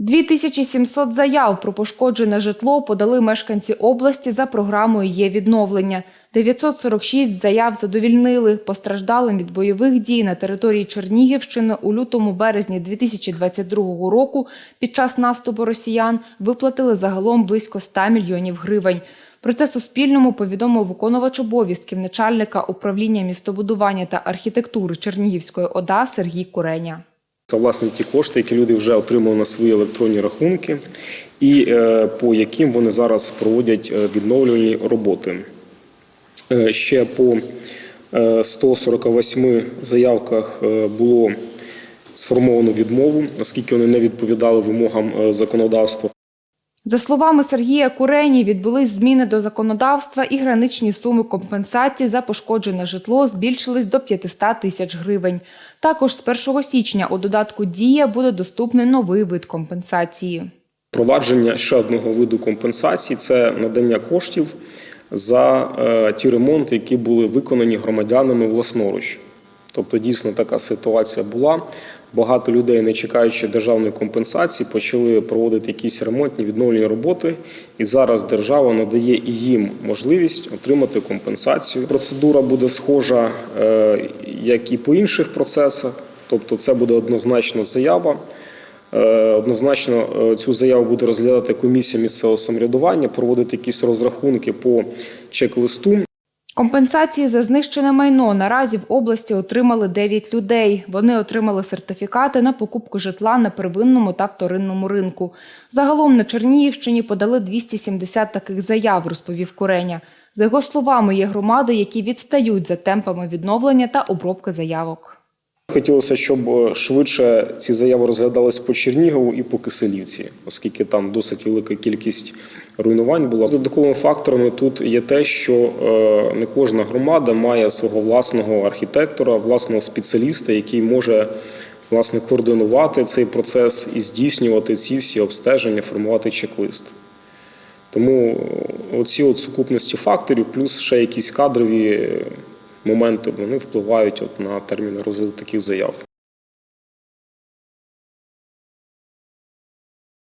2700 заяв про пошкоджене житло подали мешканці області за програмою «Є відновлення». 946 заяв задовільнили. Постраждалим від бойових дій на території Чернігівщини у лютому-березні 2022 року під час наступу росіян виплатили загалом близько 100 мільйонів гривень. Про це Суспільному повідомив виконувач обов'язків начальника управління містобудування та архітектури Чернігівської ОДА Сергій Куреня. Це власне ті кошти, які люди вже отримали на свої електронні рахунки, і е, по яким вони зараз проводять е, відновлювальні роботи. Е, Ще по е, 148 заявках було сформовано відмову, оскільки вони не відповідали вимогам законодавства. За словами Сергія Курені, відбулись зміни до законодавства і граничні суми компенсації за пошкоджене житло збільшились до 500 тисяч гривень. Також з 1 січня у додатку «Дія» буде доступний новий вид компенсації. Провадження ще одного виду компенсації це надання коштів за е, ті ремонти, які були виконані громадянами власноруч. Тобто, дійсно така ситуація була. Багато людей, не чекаючи державної компенсації, почали проводити якісь ремонтні відновлені роботи, і зараз держава надає їм можливість отримати компенсацію. Процедура буде схожа, е, як і по інших процесах, тобто це буде однозначно заява. Е, Однозначно е, цю заяву буде розглядати комісія місцевого самоврядування, проводити якісь розрахунки по чек-листу. Компенсації за знищене майно наразі в області отримали 9 людей. Вони отримали сертифікати на покупку житла на первинному та вторинному ринку. Загалом на Чернігівщині подали 270 таких заяв, розповів Куреня. За його словами, є громади, які відстають за темпами відновлення та обробки заявок. Хотілося, щоб е, швидше ці заяви розглядались по Чернігову і по Киселівці, оскільки там досить велика кількість руйнувань була. Додатковими факторами тут є те, що е, не кожна громада має свого власного архітектора, власного спеціаліста, який може власне координувати цей процес і здійснювати ці всі обстеження, формувати чек-лист. Тому е, оці от сукупності факторів, плюс ще якісь кадрові моменти, вони впливають от на терміни розгляду таких заяв.